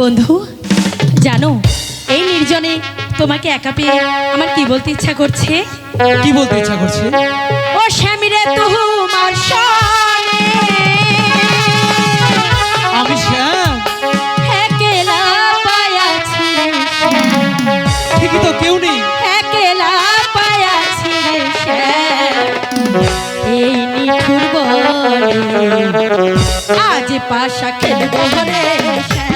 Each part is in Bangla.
বন্ধু জানো এই নির্জনে তোমাকে একা পেয়ে আমার কি বলতে ইচ্ছা করছে? কি বলতে ইচ্ছা করছে? ও শ্যামিরে তোমার আমি শ্যাম। ঠিকই তো কেউ নেই। এই আজ পাশা খেলব রে শ্যাম।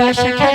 special.